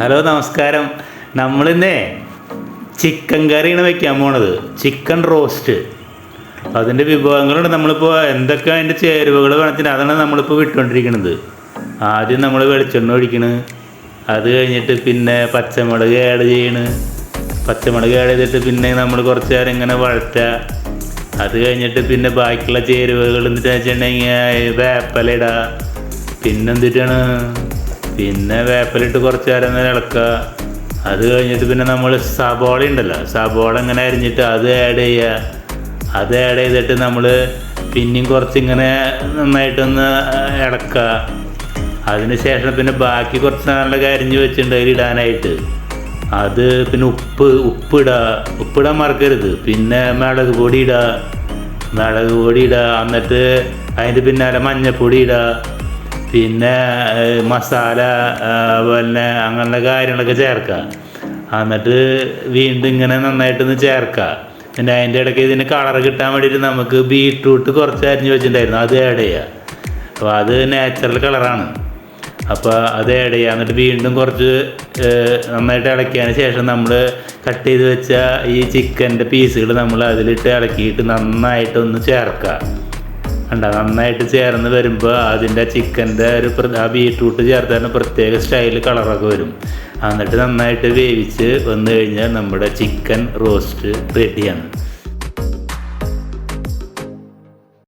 Hello നമസ്കാരം. നമ്മളിന്നേ chicken കറിയാണ് വെക്കാൻ പോണത്. Chicken roast. അതിന്റെ വിഭവങ്ങളുണ്ട്. നമ്മളിപ്പോൾ എന്തൊക്കെ അതിന്റെ ചേരുവകൾ വേണത്തിന് അതാണ് നമ്മളിപ്പോൾ വിട്ടുകൊണ്ടിരിക്കുന്നത് ആദ്യം നമ്മൾ വെളിച്ചെണ്ണ ഒഴിക്കണ്. അത് കഴിഞ്ഞിട്ട് പിന്നെ പച്ചമുളക് ആഡ് ചെയ്യണ്. പച്ചമുളക് ആഡ് ചെയ്തിട്ട് പിന്നെ നമ്മൾ കുറച്ച് നേരം ഇങ്ങനെ വഴറ്റുക. അത് കഴിഞ്ഞിട്ട് പിന്നെ ബാക്കിയുള്ള ചേരുവകൾ എന്നിട്ട് വെച്ചിട്ടുണ്ടെങ്കിൽ വേപ്പല ഇടുക. പിന്നെ വേപ്പലിട്ട് കുറച്ച് നേരം നേരം ഇളക്കുക. അത് കഴിഞ്ഞിട്ട് പിന്നെ നമ്മൾ സബോള ഉണ്ടല്ലോ സബോള ഇങ്ങനെ അരിഞ്ഞിട്ട് അത് ആഡ് ചെയ്യുക. അത് ആഡ് ചെയ്തിട്ട് നമ്മൾ പിന്നെയും കുറച്ചിങ്ങനെ നന്നായിട്ടൊന്ന് ഇളക്കുക. അതിന് ശേഷം പിന്നെ ബാക്കി കുറച്ച് നല്ലൊക്കെ അരിഞ്ഞ് വെച്ചിട്ടുണ്ട് അതിൽ ഇടാനായിട്ട്. അത് പിന്നെ ഉപ്പ് ഉപ്പിടുക ഉപ്പിടാൻ മറക്കരുത്. പിന്നെ മിളക് പൊടി ഇടുക മിളക് പൊടി ഇടുക എന്നിട്ട് അതിന്റെ പിന്നാലെ മഞ്ഞൾപ്പൊടി ഇടുക പിന്നെ മസാല പിന്നെ അങ്ങനെയുള്ള കാര്യങ്ങളൊക്കെ ചേർക്കുക എന്നിട്ട് വീണ്ടും ഇങ്ങനെ നന്നായിട്ടൊന്ന് ചേർക്കുക പിന്നെ അതിന്റെ ഇടയ്ക്ക് ഇതിന് കളർ കിട്ടാൻ വേണ്ടിയിട്ട് നമുക്ക് ബീട്രൂട്ട് കുറച്ച് അരിഞ്ഞ് വെച്ചിട്ടുണ്ടായിരുന്നു. അത് ആഡ് ചെയ്യുക അപ്പോൾ അത് നാച്ചുറൽ കളറാണ് അപ്പോൾ അത് ആഡ് ചെയ്യുക എന്നിട്ട് വീണ്ടും കുറച്ച് നന്നായിട്ട് ഇളക്കിയതിന് ശേഷം നമ്മൾ കട്ട് ചെയ്ത് വെച്ച ഈ ചിക്കന്റെ പീസുകൾ നമ്മൾ അതിലിട്ട് ഇളക്കിയിട്ട് നന്നായിട്ടൊന്ന് ചേർക്കുക കണ്ട നന്നായിട്ട് ചേർന്ന് വരുമ്പോൾ അതിന്റെ ചിക്കന്റെ ഒരു ആ ബീട്രൂട്ട് ചേർത്ത് തന്നെ പ്രത്യേക സ്റ്റൈൽ കളറൊക്കെ വരും. എന്നിട്ട് നന്നായിട്ട് വേവിച്ച് വന്നു കഴിഞ്ഞാൽ നമ്മുടെ ചിക്കൻ റോസ്റ്റ് റെഡിയാണ്